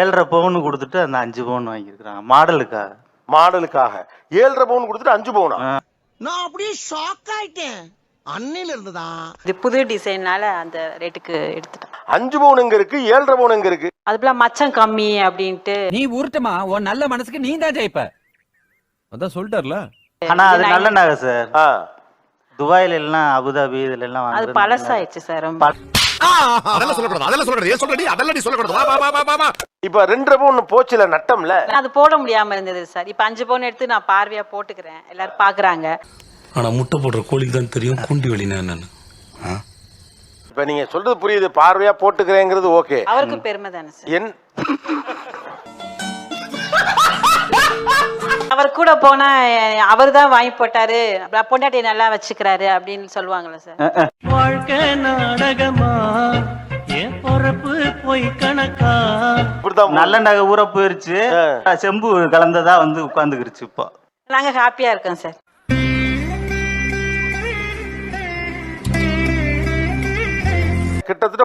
ஏழரை பவுன் கொடுத்துட்டு அந்த அஞ்சு பவுன் வாங்கியிருக்கிறாங்க. மாடலுக்காக. மாடலுக்காக. ஏழரை பவுன் கொடுத்துட்டு அஞ்சு பவுனா? நான் அப்படியே ஷாக் ஆயிட்டேன். அன்னையில இருந்துதான் இது புது டிசைன்னால அந்த ரேட்டுக்கு எடுத்துட்டோம் அஞ்சு பவுன் எங்க இருக்கு? ஏழரை பவுன் எங்க இருக்கு? அது போல மச்சம் கம்மி அப்படின்ட்டு. நீ உருட்டுமா? உன் நல்ல மனசுக்கு நீ தான் ஜெயிப்ப. அதான் சொல்லிட்டார்ல. ஆனா அது நல்ல நகை சார். துபாயில எல்லாம் அபுதாபி இதுல எல்லாம் அது பழசாயிடுச்சு சார் ரொம்ப. அதெல்லாம் சொல்லக்கூடாது அதெல்லாம் சொல்லக்கூடாது. ஏன் சொல்றடி? அதெல்லாம் சொல்லக்கூடாது. வா வா வா வா வா இப்ப ரெண்டரை பவுன் போச்சுல நட்டம்ல? அது போட முடியாம இருந்தது சார் இப்ப அஞ்சு பவுன் எடுத்து நான் பார்வையா போட்டுக்கிறேன். எல்லாரும் பாக்குறாங்க. ஆனா முட்டை போடுற கோழிக்கு தான் தெரியும் குண்டி வெளினா என்னன்னு. இப்ப நீங்க சொல்றது புரியுது பார்வையா போட்டுக்கிறேங்கிறது ஓகே. அவருக்கு பெருமை தானே சார் என் அவர் கூட போனா அவர் தான் வாங்கி போட்டாரு. அப்புறம் பொண்டாட்டி நல்லா வச்சுக்கிறாரு அப்படின்னு சொல்லுவாங்கல்ல சார் வாழ்க்கை நாடகமா? போய் கணக்கா? நல்ல நகை ஊற போயிருச்சு. செம்பு கலந்ததா வந்து உட்காந்துக்கிருச்சு இப்போ. நாங்க ஹாப்பியா இருக்கோம் சார் கிட்டத்தட்ட